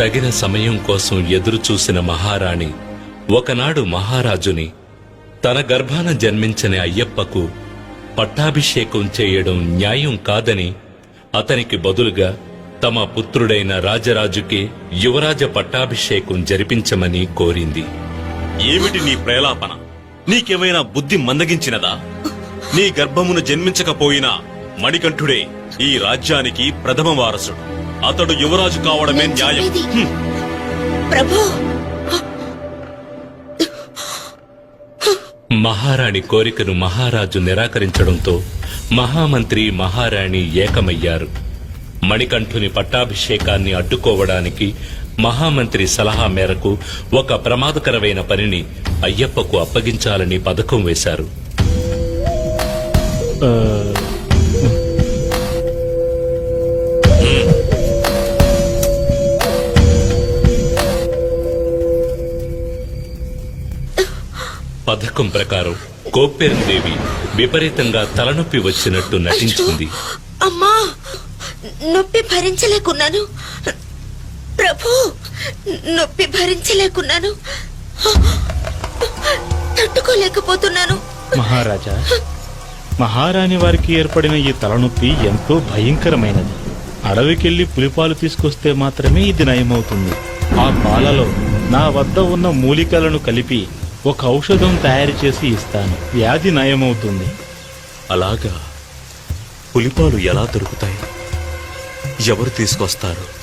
తగిన సమయం కోసం ఎదురుచూసిన మహారాణి ఒకనాడు మహారాజుని తన గర్భాన జన్మించని అయ్యప్పకు పట్టాభిషేకం చేయడం న్యాయం కాదని అతనికి బదులుగా తమ పుత్రుడైన రాజరాజుకి యువరాజ పట్టాభిషేకం జరిపించమని కోరింది. ఏమిటి నీ ప్రేలాపన? నీకేమైనా బుద్ధి మందగించినదా? నీ గర్భమును జన్మించకపోయినా మణికంఠుడే ఈ రాజ్యానికి ప్రథమ వారసుడు. అతడు యువరాజు కావడమే న్యాయం. ప్రభు. మహారాణి కోరికను మహారాజు నిరాకరించడంతో మహామంత్రి మహారాణి ఏకమయ్యారు. మణికంఠుని పట్టాభిషేకాన్ని అడ్డుకోవడానికి మహామంత్రి సలహా మేరకు ఒక ప్రమాదకరమైన పనిని అయ్యప్పకు అప్పగించాలని పథకం వేశారు. పథకం ప్రకారం కోప్పెరందేవి విపరీతంగా తలనొప్పి వచ్చినట్టు నటించింది. అమ్మా! నొప్పి భరించలేకున్నాను. ప్రభు! నొప్పి భరించలేకున్నాను. తట్టుకోలేకపోతున్నాను. మహారాజా మహారాణి వారికి ఏర్పడిన ఈ తలనొప్పి ఎంతో భయంకరమైనది. అడవికెళ్ళి పులిపాలు తీసుకొస్తే మాత్రమే ఇది నయమవుతుంది. ఆ పాలలో నా వద్ద ఉన్న మూలికలను కలిపి ఒక ఔషధం తయారు చేసి ఇస్తాను. వ్యాధి నయమవుతుంది. అలాగా? పులిపాలు ఎలా దొరుకుతాయి? ఎవరు తీసుకొస్తారు?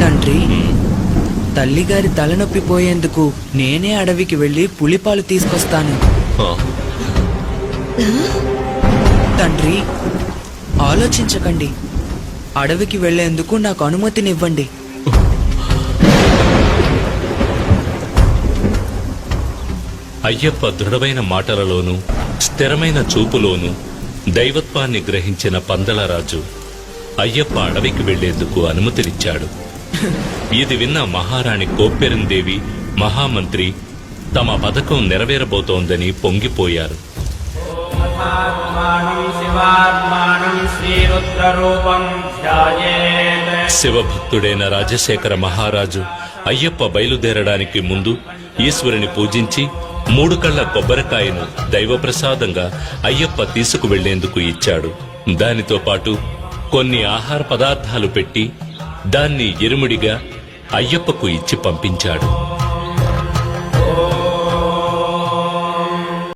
తండ్రి తల్లిగారి తలనొప్పి పోయేందుకు నేనే అడవికి వెళ్ళి పులిపాలు తీసుకొస్తాను. తండ్రి ఆలోచించకండి. అడవికి వెళ్ళేందుకు నాకు అనుమతినివ్వండి. అయ్యప్ప దృఢమైన మాటలలోనూ స్థిరమైన చూపులోనూ దైవత్వాన్ని గ్రహించిన పందలరాజు అయ్యప్ప అడవికి వెళ్ళేందుకు అనుమతినిచ్చాడు. ఇది విన్న మహారాణి కోప్పెరందేవి మహామంత్రి తమ పథకం నెరవేరబోతోందని పొంగిపోయారు. ధ్యాయేత్ శివభక్తుడైన రాజశేఖర మహారాజు అయ్యప్ప బయలుదేరడానికి ముందు ఈశ్వరుని పూజించి మూడు కళ్ళ కొబ్బరికాయను దైవప్రసాదంగా అయ్యప్ప తీసుకువెళ్ళేందుకు ఇచ్చాడు. దానితో పాటు కొన్ని ఆహార పదార్థాలు పెట్టి దాన్ని ఎరుముడిగా అయ్యప్పకు ఇచ్చి పంపించాడు.